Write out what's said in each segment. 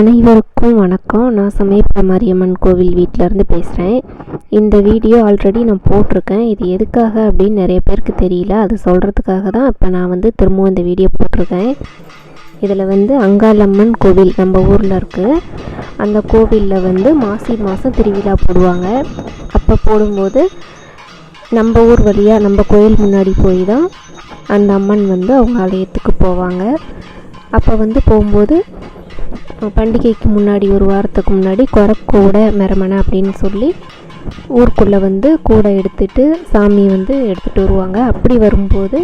அனைவருக்கும் வணக்கம். நான் சமயபுர மாரியம்மன் கோவில் வீட்டிலேருந்து பேசுகிறேன் இந்த வீடியோ ஆல்ரெடி நான் போட்டிருக்கேன். இது எதுக்காக அப்படின்னு நிறைய பேருக்கு தெரியல. அது சொல்கிறதுக்காக தான் இப்போ நான் வந்து திரும்பவும் இந்த வீடியோ போட்டிருக்கேன். இதில் வந்து அங்காளம்மன் கோவில் நம்ம ஊரில் இருக்குது அந்த கோவிலில் வந்து மாசி மாதம் திருவிழா போடுவாங்க. அப்போ போடும்போது நம்ம ஊர் வழியாக நம்ம கோயில் முன்னாடி போய் தான் அந்த அம்மன் வந்து அவங்க ஆலயத்துக்கு போவாங்க. அப்போ வந்து போகும்போது பண்டிகைக்கு முன்னாடி ஒரு வாரத்துக்கு முன்னாடி குறக்கூடை மெரமனை அப்படின்னு சொல்லி ஊருக்குள்ளே வந்து கூடை எடுத்துட்டு சாமி வந்து எடுத்துகிட்டு வருவாங்க. அப்படி வரும்போது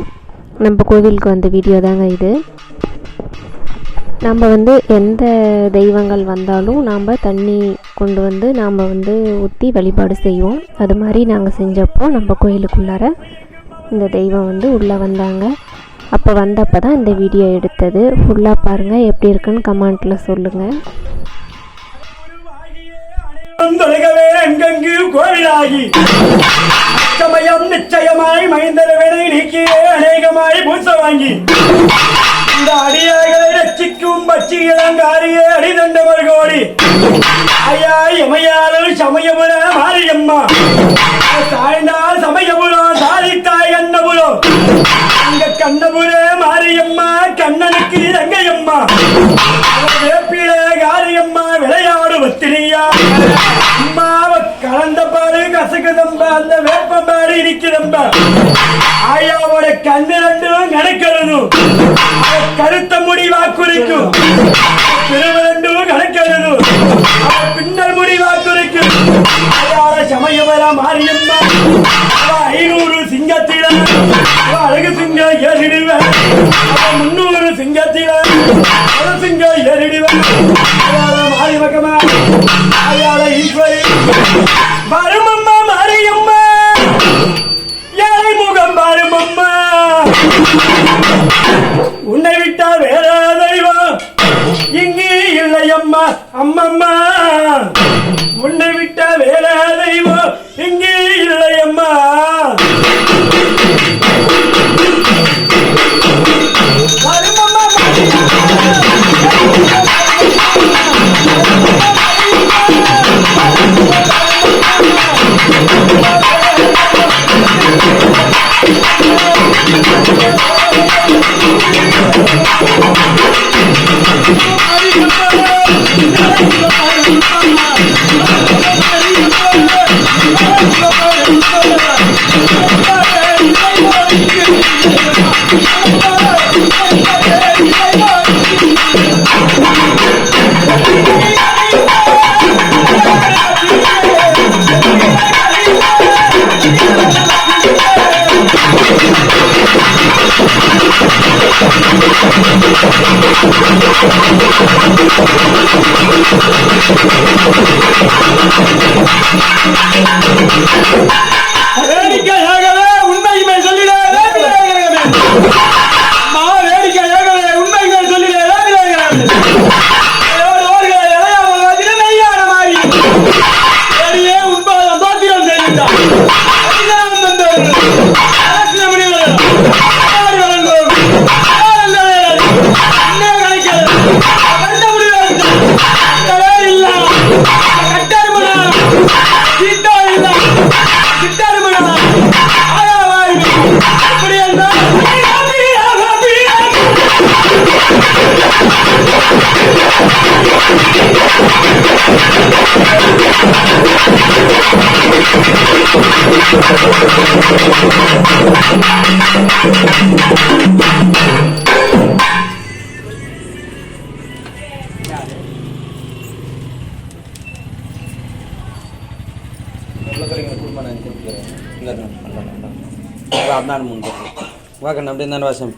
நம்ம கோவிலுக்கு வந்த வீடியோ தாங்க இது. நம்ம வந்து எந்த தெய்வங்கள் வந்தாலும் நாம் தண்ணி கொண்டு வந்து நாம் வந்து ஊற்றி வழிபாடு செய்வோம். அது மாதிரி நாங்கள் செஞ்சப்போ நம்ம கோயிலுக்குள்ளார இந்த தெய்வம் வந்து உள்ளே வந்தாங்க. அப்போ வந்தப்போ தான் இந்த வீடியோ எடுத்தது. ஃபுல்லாக பாருங்கள் எப்படி இருக்குன்னு கமெண்ட்டில் சொல்லுங்கள் தொழுகவே அங்கங்கு கோயிலாகி. சமயம் நிச்சயமாய் மைந்தர வினை நீக்கியே அநேகமாய் பூச வாங்கி. இந்த அடியார்களை ரட்சிக்கும் பச்சி இளங்காரியே அடிதண்டவர் கோடி. ஐயா எமையாளர் சமயபுர மாரியம்மா. தாய்ந்தால் கண்ணபுரே மாரியம்மா கண்ணனுக்கு ரங்கையம்மா. வேப்பில காரியம்மா விளையாடு வத்திரியா அம்மாவ கலந்த பாரு கசகுதம்ப அந்த வேப்ப பாரு இருக்கிறம்ப ஆயாவோட கண்ணு ரெண்டும் கணக்கெழுதும் கருத்த முடி வாக்குரைக்கும். பிறவு ரெண்டும் கணக்கெழுதும் முன்னூறு சிங்கத்தில அவ சிங்கம் ஏறிடுவேன் ஆயால மாறி பக்கமா? ஆயால ஈஸ்வரி. வருமம்மா மாரியம்மா ஏழை முகம் பாருமம்மா உன்னை விட்டா வேற தெய்வம். இங்கே இல்லையம்மா அம்மம்மா. வேடிக்கையாகவே அதான் மூணு வாக்கண்ணா அப்படியே தானே வாசம்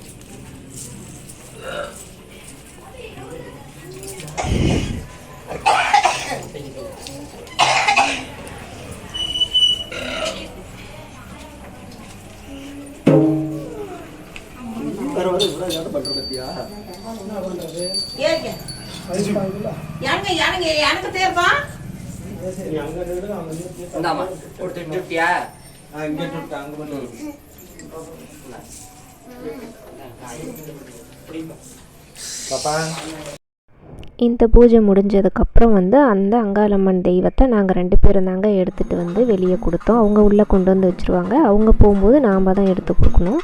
இந்த பூஜை முடிஞ்சதுக்கப்புறம் வந்து அந்த அங்காளம்மன் தெய்வத்தை நாங்கள் ரெண்டு பேரும் தாங்க எடுத்துகிட்டு வந்து வெளியே கொடுத்தோம். அவங்க உள்ளே கொண்டு வந்து வச்சுருவாங்க. அவங்க போகும்போது நாம் தான் எடுத்து கொடுக்கணும்.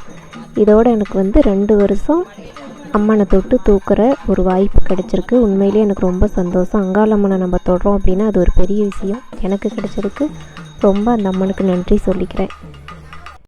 இதோட எனக்கு வந்து ரெண்டு வருஷம் அம்மனை தொட்டு தூக்குற ஒரு வாய்ப்பு கிடச்சிருக்கு. உண்மையிலேயே எனக்கு ரொம்ப சந்தோஷம். அங்காளம்மனை நம்ம தொடுறோம் அப்படின்னா அது ஒரு பெரிய விஷயம். எனக்கு கிடச்சிருக்கு. ரொம்ப அந்த அம்மனுக்கு நன்றி சொல்லிக்கிறேன்.